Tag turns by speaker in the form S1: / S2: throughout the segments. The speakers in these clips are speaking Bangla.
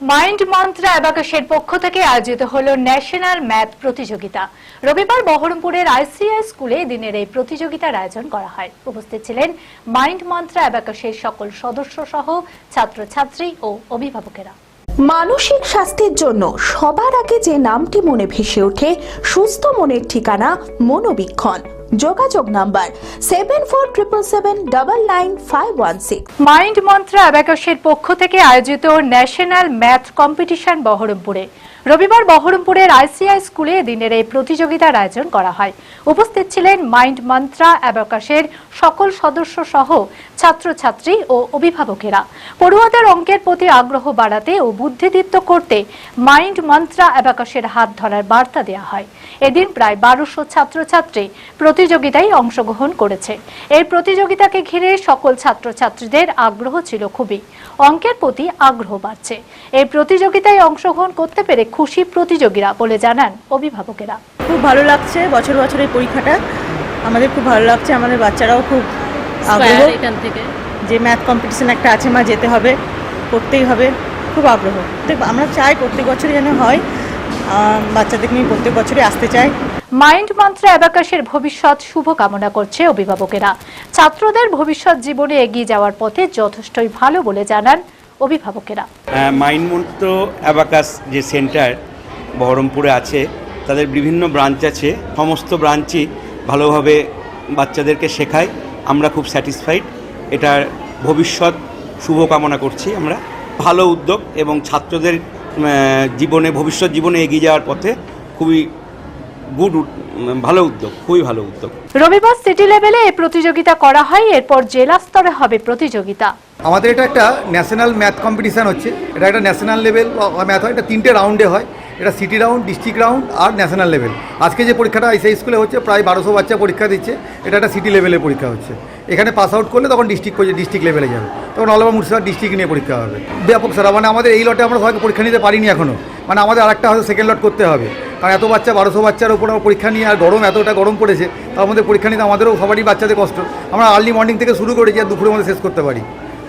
S1: মাইন্ড মন্ত্রা অ্যাবাকাশের পক্ষ থেকে আয়োজিত হলো ন্যাশনাল ম্যাথ প্রতিযোগিতা। রবিবার বহরমপুরের আইসিআই স্কুলে দিনের এই প্রতিযোগিতার আয়োজন করা হয়। উপস্থিত ছিলেন মাইন্ড মন্ত্রা অ্যাবাকাশের সকল সদস্য সহ ছাত্রছাত্রী ও অভিভাবকেরা।
S2: মানসিক স্বাস্থ্যের জন্য সবার আগে যে নামটি মনে ভেসে ওঠে, সুস্থ মনের ঠিকানা মনোবীক্ষণ। যোগাযোগ number seven four triple seven double nine five one six
S1: mind mantra অ্যাবাকাশের পক্ষ থেকে আয়োজিত ন্যাশনাল ম্যাথ কম্পিটিশন বহরমপুরে। রবিবার বহরমপুরের আইসিআই স্কুলে দিনের এই প্রতিযোগিতার আয়োজন করা হয়। উপস্থিত ছিলেন মাইন্ড মন্ত্রা, অ্যাবাকাশের সকল সদস্য সহ ছাত্রছাত্রী ও অভিভাবকেরা। পড়ুয়াদের অঙ্কের প্রতি আগ্রহ বাড়াতে ও বুদ্ধিদীপ্ত করতে মাইন্ড মন্ত্রা, অ্যাবাকাশের হাত ধরার বার্তা দেওয়া হয়। এদিন প্রায় বারোশো ছাত্রছাত্রী প্রতিযোগিতায় অংশগ্রহণ করেছে। এই প্রতিযোগিতাকে ঘিরে সকল ছাত্রছাত্রীদের আগ্রহ ছিল খুবই। অঙ্কের প্রতি আগ্রহ বাড়ছে। এই প্রতিযোগিতায় অংশগ্রহণ করতে পেরে খুশি প্রতিযোগীরা বলে জানান অভিভাবকেরা।
S3: খুব ভালো লাগছে বছর বছরের পরীক্ষাটা। আমাদের খুব ভালো লাগছে আমাদের বাচ্চারাও খুব আগ্রহ।
S4: এখান থেকে।
S3: যে ম্যাথ কম্পিটিশন একটা আছে মা যেতে হবে করতেই হবে খুব আগ্রহ। আমরা চাই প্রত্যেক বছরই যেন হয়। আহ, বাচ্চাদের নিয়ে প্রত্যেক বছরই আসতে চাই।
S1: মাইন্ড মন্ত্রে অ্যাবাকাশের ভবিষ্যৎ শুভ কামনা করছে অভিভাবকেরা। ছাত্রদের ভবিষ্যৎ জীবনে এগিয়ে যাওয়ার পথে যথেষ্টই ভালো বলে জানান অভিভাবকেরা।
S5: মাইন্ডমন্ত্র অ্যাবাকাস যে সেন্টার বহরমপুরে আছে, তাদের বিভিন্ন ব্রাঞ্চ আছে, সমস্ত ব্রাঞ্চই ভালোভাবে বাচ্চাদেরকে শেখায়। আমরা খুব স্যাটিসফাইড, এটার ভবিষ্যৎ শুভকামনা করছি আমরা। ভালো উদ্যোগ এবং ছাত্রদের জীবনে, ভবিষ্যৎ জীবনে এগিয়ে যাওয়ার পথে খুবই গুড ভালো উদ্যোগ খুবই ভালো উদ্যোগ।
S1: রবিবার সিটি লেভেলে এই প্রতিযোগিতা করা হয় এরপর জেলা স্তরে হবে প্রতিযোগিতা।
S6: আমাদের এটা একটা ন্যাশনাল ম্যাথ কম্পিটিশান হচ্ছে। এটা একটা ন্যাশনাল লেভেল ম্যাথ হয়। এটা তিনটে রাউন্ডে হয়। এটা সিটি রাউন্ড ডিস্ট্রিক্ট রাউন্ড আর ন্যাশনাল লেভেল। আজকে যে পরীক্ষাটা আইসিআই স্কুলে হচ্ছে প্রায় বারোশো বাচ্চা পরীক্ষা দিচ্ছে। এটা একটা সিটি লেভেলের পরীক্ষা হচ্ছে। এখানে পাস আউট করলে তখন ডিস্ট্রিক্ট ডিস্ট্রিক্ট লেভেলে যাবে। তখন অলবা মুর্শিদাবাদ ডিস্ট্রিক্ট নিয়ে পরীক্ষা হবে। ব্যাপক সারা। মানে আমাদের এই লটে আমরা সবাইকে পরীক্ষা নিতে পারিনি এখনও মানে আমাদের আরেকটা হয়তো সেকেন্ড লট করতে হবে। কারণ এত বাচ্চা বারোশো বাচ্চার উপর আমরা পরীক্ষা নিয়ে আর গরম এতটা গরম পড়েছে তার মধ্যে পরীক্ষা নিতে আমাদেরও সবারই বাচ্চাদের কষ্ট। আমরা আর্লি মর্নিং থেকে শুরু করেছি আর দুপুরের মধ্যে শেষ করতে পারি।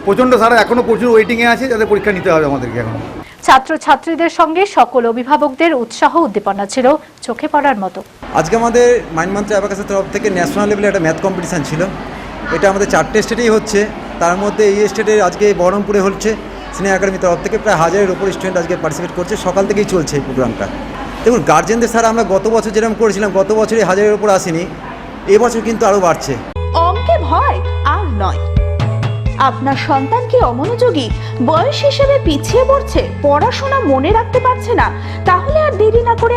S6: প্রচণ্ড সারা এখনও প্রচুর ওয়েটিংয়ে আছে যাদের পরীক্ষা নিতে হবে আমাদেরকে এখন।
S1: ছাত্রছাত্রীদের সঙ্গে সকল অভিভাবকদের উৎসাহ উদ্দীপনা ছিল চোখে পড়ার মতো।
S7: আজকে আমাদের মাইন্ড মন্ত্রী অ্যাবাকাসের তরফ থেকে ন্যাশনাল লেভেলে একটা ম্যাথ কম্পিটিশান ছিল। এটা আমাদের চারটে স্টেটেই হচ্ছে। তার মধ্যে এই স্টেটে আজকে বহরমপুরে হচ্ছে। সিনিয়র একাডেমির তরফ থেকে প্রায় হাজারের ওপর স্টুডেন্ট আজকে পার্টিসিপেট করছে। সকাল থেকেই চলছে এই প্রোগ্রামটা দেখুন গার্জেনদের সারা আমরা গত বছর যেরকম করেছিলাম, গত বছরই হাজারের উপর আসেনি, এবছর কিন্তু আরও বাড়ছে।
S2: অঙ্কে ভয় আর নয়। আপনার সন্তান কি অমনোযোগী? বয়স হিসেবে পিছিয়ে পড়ছে, পড়াশোনা মনে রাখতে পারছে না, তাহলে আর দেরি না করে